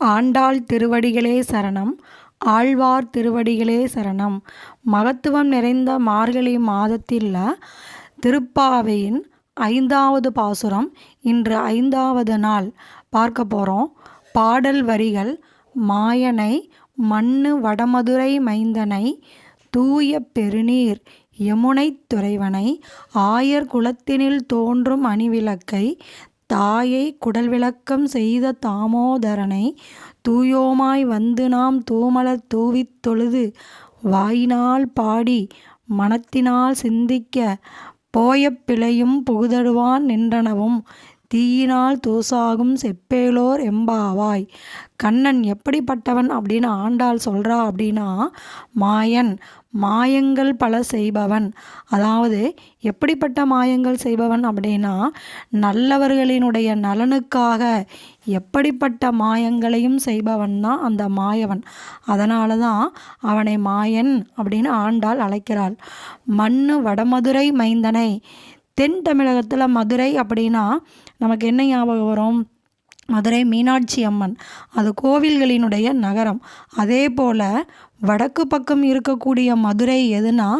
ஆண்டாள் திருவடிகளே சரணம் ஆழ்வார் திருவடிகளே சரணம். மகத்துவம் நிறைந்த மார்கழி மாதத்தில் திருப்பாவையின் ஐந்தாவது பாசுரம் இன்று ஐந்தாவது நாள். பார்க்க போகிறோம் பாடல் வரிகள் மாயனை மண்ணு வடமதுரை மைந்தனை தூய பெருநீர் யமுனைத் துறைவனை ஆயர் குலத்தினில் தோன்றும் அணிவிளக்கை தாயை குடல் விளக்கம் செய்த தாமோதரனை தூயோமாய் வந்து நாம் தூமலர் தூவித் தொழுது வாயினால் பாடி மனத்தினால் சிந்திக்க போயப் பிழையும் புகுதடுவான் நின்றனவும் தீயினால் தூசாகும் செப்பேலோர் எம்பாவாய். கண்ணன் எப்படிப்பட்டவன் அப்படின்னு ஆண்டாள் சொல்கிறா அப்படின்னா மாயன். மாயங்கள் பல செய்பவன். அதாவது எப்படிப்பட்ட மாயங்கள் செய்பவன் அப்படின்னா நல்லவர்களினுடைய நலனுக்காக எப்படிப்பட்ட மாயங்களையும் செய்பவன் தான் அந்த மாயவன். அதனால தான் அவனை மாயன் அப்படின்னு ஆண்டாள் அழைக்கிறாள். மண்ணு வடமதுரை மைந்தனை. தென் தமிழகத்தில் மதுரை அப்படின்னா நமக்கு என்ன ஞாபகம் வரும்? மதுரை மீனாட்சி அம்மன். அது கோவில்களினுடைய நகரம். அதே போல் வடக்கு பக்கம் இருக்கக்கூடிய மதுரை எதுனா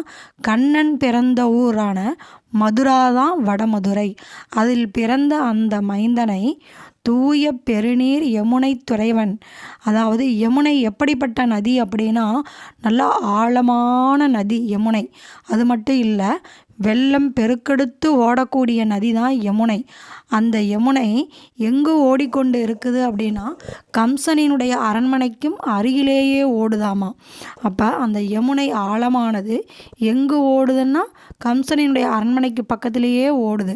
கண்ணன் பிறந்த ஊரான மதுரா தான் வடமதுரை. அதில் பிறந்த அந்த மைந்தனை தூய பெருநீர் யமுனை துறைவன். அதாவது யமுனை எப்படிப்பட்ட நதி அப்படின்னா நல்லா ஆழமான நதி யமுனை. அது மட்டும் இல்லை வெள்ளம் பெருக்கெடுத்து ஓடக்கூடிய நதி தான் யமுனை. அந்த யமுனை எங்கு ஓடிக்கொண்டு இருக்குது அப்படின்னா கம்சனினுடைய அரண்மனைக்கும் அருகிலேயே ஓடுதாமா. அப்போ அந்த யமுனை ஆழமானது எங்கு ஓடுதுன்னா கம்சனினுடைய அரண்மனைக்கு பக்கத்திலேயே ஓடுது.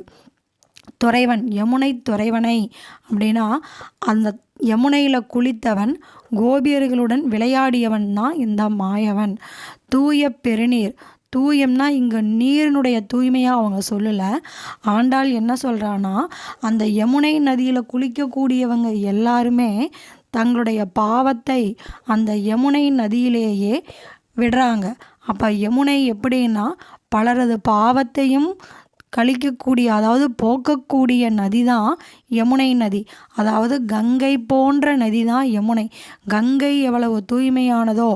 துறைவன் யமுனை துறைவனை அப்படின்னா அந்த யமுனையில் குளித்தவன் கோபியர்களுடன் விளையாடியவன் தான் இந்த மாயவன். தூய பெருநீர். தூயம்னா இங்கே நீரினுடைய தூய்மையாக அவங்க சொல்லலை. ஆண்டாள் என்ன சொல்கிறான்னா அந்த யமுனை நதியில் குளிக்கக்கூடியவங்க எல்லாருமே தங்களுடைய பாவத்தை அந்த யமுனை நதியிலேயே விடுறாங்க. அப்போ யமுனை எப்படின்னா பலரது பாவத்தையும் கழிக்கக்கூடிய அதாவது போக்கக்கூடிய நதி தான் யமுனை நதி. அதாவது கங்கை போன்ற நதி தான் யமுனை. கங்கை எவ்வளவு தூய்மையானதோ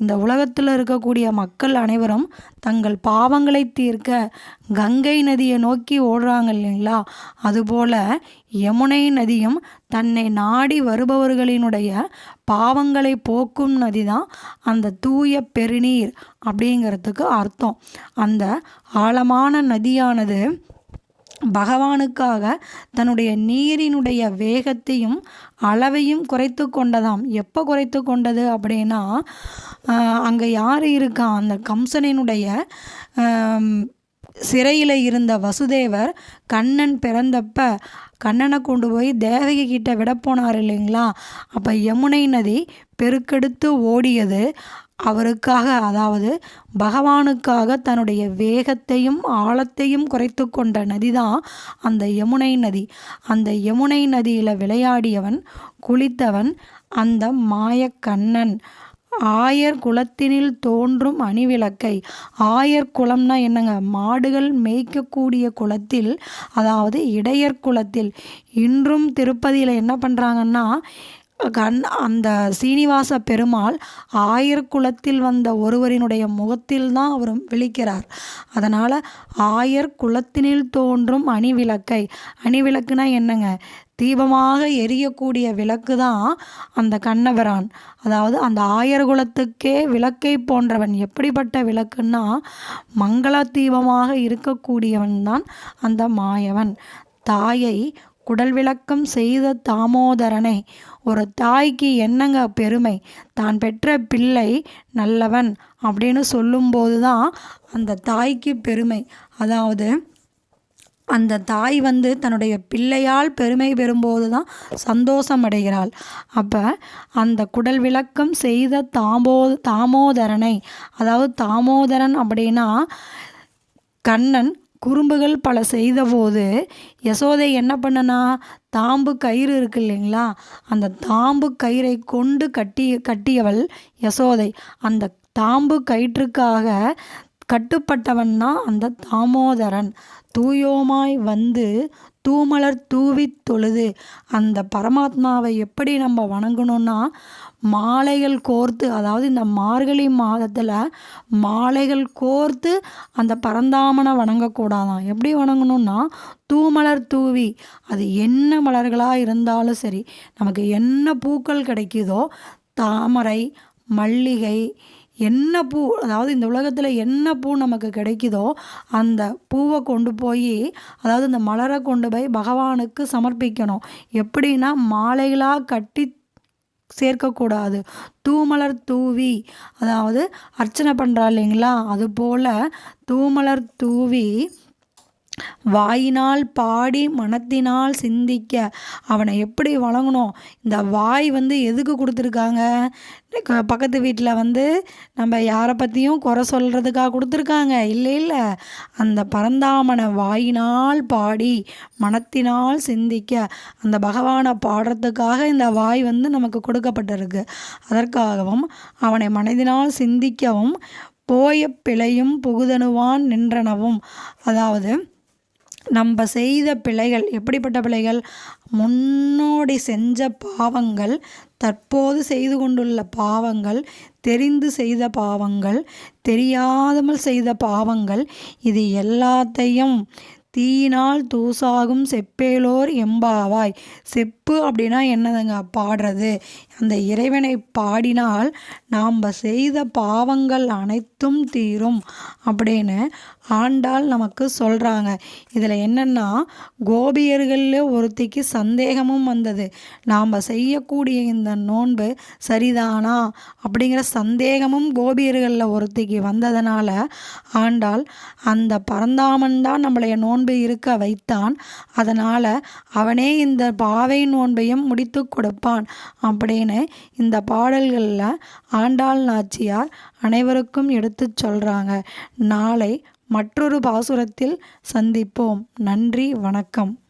இந்த உலகத்தில் இருக்கக்கூடிய மக்கள் அனைவரும் தங்கள் பாவங்களை தீர்க்க கங்கை நதியை நோக்கி ஓடுறாங்க இல்லைங்களா? அதுபோல் யமுனை நதியும் தன்னை நாடி வருபவர்களினுடைய பாவங்களை போக்கும் நதி தான் அந்த தூய பெருநீர் அப்படிங்கிறதுக்கு அர்த்தம். அந்த ஆழமான நதியானது பகவானுக்காக தன்னுடைய நீரினுடைய வேகத்தையும் அளவையும் குறைத்து கொண்டதாம். எப்போ குறைத்து கொண்டது அப்படின்னா அங்கே யார் இருக்கா? அந்த கம்சனினுடைய சிறையில் இருந்த வசுதேவர் கண்ணன் பிறந்தப்ப கண்ணனை கொண்டு போய் தேவகி கிட்ட விட போனார் இல்லைங்களா? அப்போ யமுனை நதி பெருக்கெடுத்து ஓடியது. அவருக்காக அதாவது பகவானுக்காக தன்னுடைய வேகத்தையும் ஆழத்தையும் குறைத்து கொண்ட நதி தான் அந்த யமுனை நதி. அந்த யமுனை நதியில் விளையாடியவன் குளித்தவன் அந்த மாயக்கண்ணன். ஆயர் குலத்தினில் தோன்றும் அணிவிளக்கை. ஆயர் குலம்னா என்னங்க? மாடுகள் மேய்க்கக்கூடிய குலத்தில் அதாவது இடையர் குலத்தில். இன்றும் திருப்பதியில் என்ன பண்ணுறாங்கன்னா கண் அந்த சீனிவாச பெருமாள் ஆயர் குலத்தில் வந்த ஒருவரினுடைய முகத்தில் தான் அவர் விழிக்கிறார். அதனால் ஆயர் குலத்தினில் தோன்றும் அணிவிளக்கை அணிவிளக்குனா என்னங்க? தீபமாக எரியக்கூடிய விளக்கு தான் அந்த கண்ணவரான். அதாவது அந்த ஆயர் குலத்துக்கே விளக்கை போன்றவன். எப்படிப்பட்ட விளக்குன்னா மங்கள தீபமாக இருக்கக்கூடியவன் தான் அந்த மாயவன். தாயை குடல் விளக்கம் செய்த தாமோதரனை ஒரு தாய்க்கு என்னங்க பெருமை? தான் பெற்ற பிள்ளை நல்லவன் அப்படின்னு சொல்லும்போது தான் அந்த தாய்க்கு பெருமை. அதாவது அந்த தாய் வந்து தன்னுடைய பிள்ளையால் பெருமை பெறும்போது தான் சந்தோஷம் அடைகிறாள். அப்போ அந்த குடல் விளக்கம் செய்த தாமோ தாமோதரனை அதாவது தாமோதரன் அப்படின்னா கண்ணன் குறும்புகள் பல செய்தபோது யசோதை என்ன பண்ணனா தாம்பு கயிறு இருக்கு இல்லைங்களா? அந்த தாம்பு கயிறை கொண்டு கட்டி கட்டியவள் யசோதை. அந்த தாம்பு கயிற்றுக்காக கட்டுப்பட்டவன் தான் அந்த தாமோதரன். தூயோமாய் வந்து தூமலர் தூவித் தொழுது அந்த பரமாத்மாவை எப்படி நம்ம வணங்கணும்னா மாலைகள் கோர்த்து அதாவது இந்த மார்கழி மாதத்தில் மாலைகள் கோர்த்து அந்த பரந்தாமனை வணங்கக்கூடாதான். எப்படி வணங்கணும்னா தூமலர் தூவி அது என்ன மலர்களாக இருந்தாலும் சரி நமக்கு என்ன பூக்கள் கிடைக்குதோ தாமரை மல்லிகை என்ன பூ அதாவது இந்த உலகத்தில் என்ன பூ நமக்கு கிடைக்குதோ அந்த பூவை கொண்டு போய் அதாவது இந்த மலரை கொண்டு போய் பகவானுக்கு சமர்ப்பிக்கணும். எப்படின்னா மாலைகளாக கட்டி சேர்க்கக்கூடாது. தூமலர் தூவி அதாவது அர்ச்சனை பண்ணுறா இல்லைங்களா? அதுபோல் தூமலர் தூவி வாயினால் பாடி மனத்தினால் சிந்திக்க அவனை எப்படி வழங்கணும்? இந்த வாய் வந்து எதுக்கு கொடுத்துருக்காங்க? க- பக்கத்து வீட்டில் வந்து நம்ம யாரை பற்றியும் குறை சொல்கிறதுக்காக கொடுத்துருக்காங்க? இல்லை இல்லை. அந்த பரந்தாமனை வாயினால் பாடி மனத்தினால் சிந்திக்க அந்த பகவானை பாடுறதுக்காக இந்த வாய் வந்து நமக்கு கொடுக்கப்பட்டிருக்கு. அதற்காகவும் அவனை மனதினால் சிந்திக்கவும் போய பிழையும் புகுதனுவான் நின்றனவும். அதாவது நம்ம செய்த பிழைகள் எப்படிப்பட்ட பிழைகள்? முன்னோடி செஞ்ச பாவங்கள் தற்போது செய்து கொண்டுள்ள பாவங்கள் தெரிந்து செய்த பாவங்கள் தெரியாமல் செய்த பாவங்கள் இது எல்லாத்தையும் தீயினால் தூசாகும் செப்பேலோர் எம்பாவாய். செப்பு அப்படின்னா என்னதுங்க? பாடுறது. அந்த இறைவனை பாடினால் நாம் செய்த பாவங்கள் அனைத்தும் தீரும் அப்படின்னு ஆண்டாள் நமக்கு சொல்கிறாங்க இதில் என்னென்னா கோபியர்களில் ஒருத்திக்கு சந்தேகமும் வந்தது. நாம் செய்யக்கூடிய இந்த நோன்பு சரிதானா? அப்படிங்கிற சந்தேகமும் கோபியர்களில் ஒருத்திக்கு வந்ததுனால ஆண்டாள் அந்த பரந்தாமன் தான் நம்மளைய நோன்பு இருக்க வைத்தான். அதனால் அவனே இந்த பாவை நோன்பையும் முடித்து கொடுப்பான் அப்படின்னு இந்த பாடல்களில் ஆண்டாள் நாச்சியார் அனைவருக்கும் எடுத்து சொல்கிறாங்க நாளை மற்றொரு பாசுரத்தில் சந்திப்போம். நன்றி வணக்கம்.